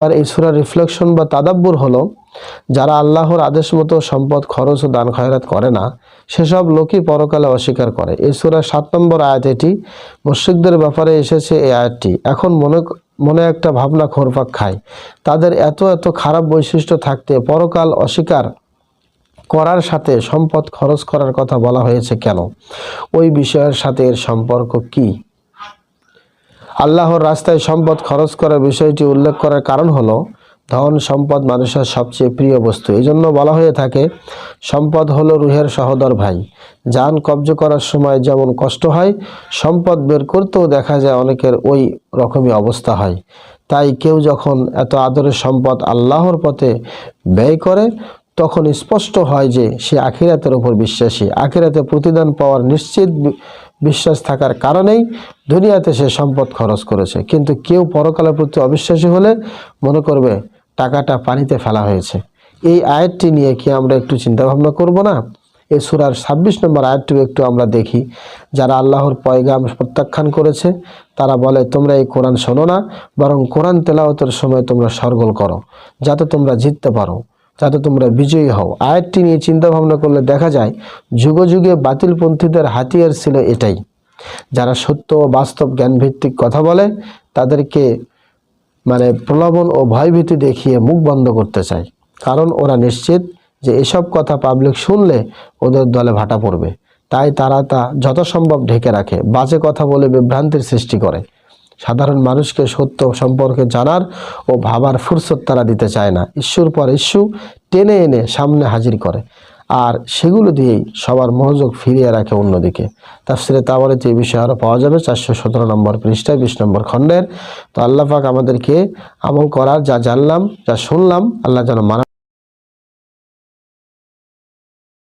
আর এই সুরার রিফ্লেকশন বা তাদাব্বুর হলো, যারা আল্লাহর আদেশ মতো সম্পদ, খরচ ও দান খয়রাত করে না, সেসব লোকই পরকালে অস্বীকার করে। এই সুরার সাত নম্বর আয়াত এটি, মুশ্রিকদের ব্যাপারে এসেছে এই আয়াতটি। এখন মনে মনে একটা ভাবনা খোরপাক খায়। তাদের এত এত খারাপ বৈশিষ্ট্য থাকতে পরকাল অস্বীকার করার সাথে সম্পদ খরচ করার কথা বলা হয়েছে কেন? ওই বিষয়ের সাথে এর সম্পর্ক কি? আল্লাহর রাস্তায় সম্পদ খরচ করার বিষয়টি উল্লেখ করার কারণ হলো ধন, সম্পদ মানুষের সবচেয়ে প্রিয় বস্তু। এই জন্য বলা হয়ে থাকে, সম্পদ হলো রুহের সহদর ভাই। যান কব্জ করার সময় যেমন কষ্ট হয়, সম্পদ বের করতেও দেখা যায় অনেকের ওই রকমই অবস্থা হয়। তাই কেউ যখন এত আদরের সম্পদ আল্লাহর পথে ব্যয় করে, তখন স্পষ্ট হয় যে সে আখিরাতের ওপর বিশ্বাসী। আখিরাতে প্রতিদান পাওয়ার নিশ্চিত বিশ্বাস থাকার কারণেই দুনিয়াতে সে সম্পদ খরচ করেছে। কিন্তু কেউ পরকালের প্রতি অবিশ্বাসী হলে মনে করবে, টাকাটা পানিতে ফেলা হয়েছে। এই আয়াতটি নিয়ে কি আমরা একটু চিন্তা ভাবনা করব না? এই সুরার ছাব্বিশ নম্বর আয়াতটি একটু আমরা দেখি। যারা আল্লাহর পয়গাম প্রত্যাখ্যান করেছে, তারা বলে, তোমরা এই কোরআন শোনো না, বরং কোরআন তেলাওয়াতের সময় তোমরা সরগোল করো, যাতে তোমরা জিততে পারো। যাতে তোমরা বিজয়ী হও। আয়াতটি নিয়ে চিন্তা ভাবনা করলে দেখা যায়, যুগ যুগে বাতিলপন্থীদের হাতিয়ার ছিল এটাই। যারা সত্য ও বাস্তব জ্ঞানভিত্তিক কথা বলে, তাদেরকে মানে প্রলোভন ও ভয়ভীতি দেখিয়ে মুখ বন্ধ করতে চায়। কারণ ওরা নিশ্চিত যে এসব কথা পাবলিক শুনলে ওদের দলে ভাটা পড়বে। তাই তারা তা যথাসম্ভব ঢেকে রাখে, বাজে কথা বলে বিভ্রান্তির সৃষ্টি করে। সাধারণ মানুষকে সত্য সম্পর্কে জানার ও ভাবার ফুরসত তারা দিতে চায় না। ইস্যুর পর ইস্যু টেনে এনে সামনে হাজির করে। আর সেগুলো দিয়েই সবার মনোযোগ ফিরিয়ে রাখে অন্যদিকে। তাফসিরে তাবরিতে যে বিষয় আরও পাওয়া যাবে চারশো সতেরো নম্বর পৃষ্ঠায় বিশ নম্বর খণ্ডের। তো আল্লাহ পাক আমাদেরকে আমল করার যা জানলাম, যা শুনলাম, আল্লাহ যেন মানা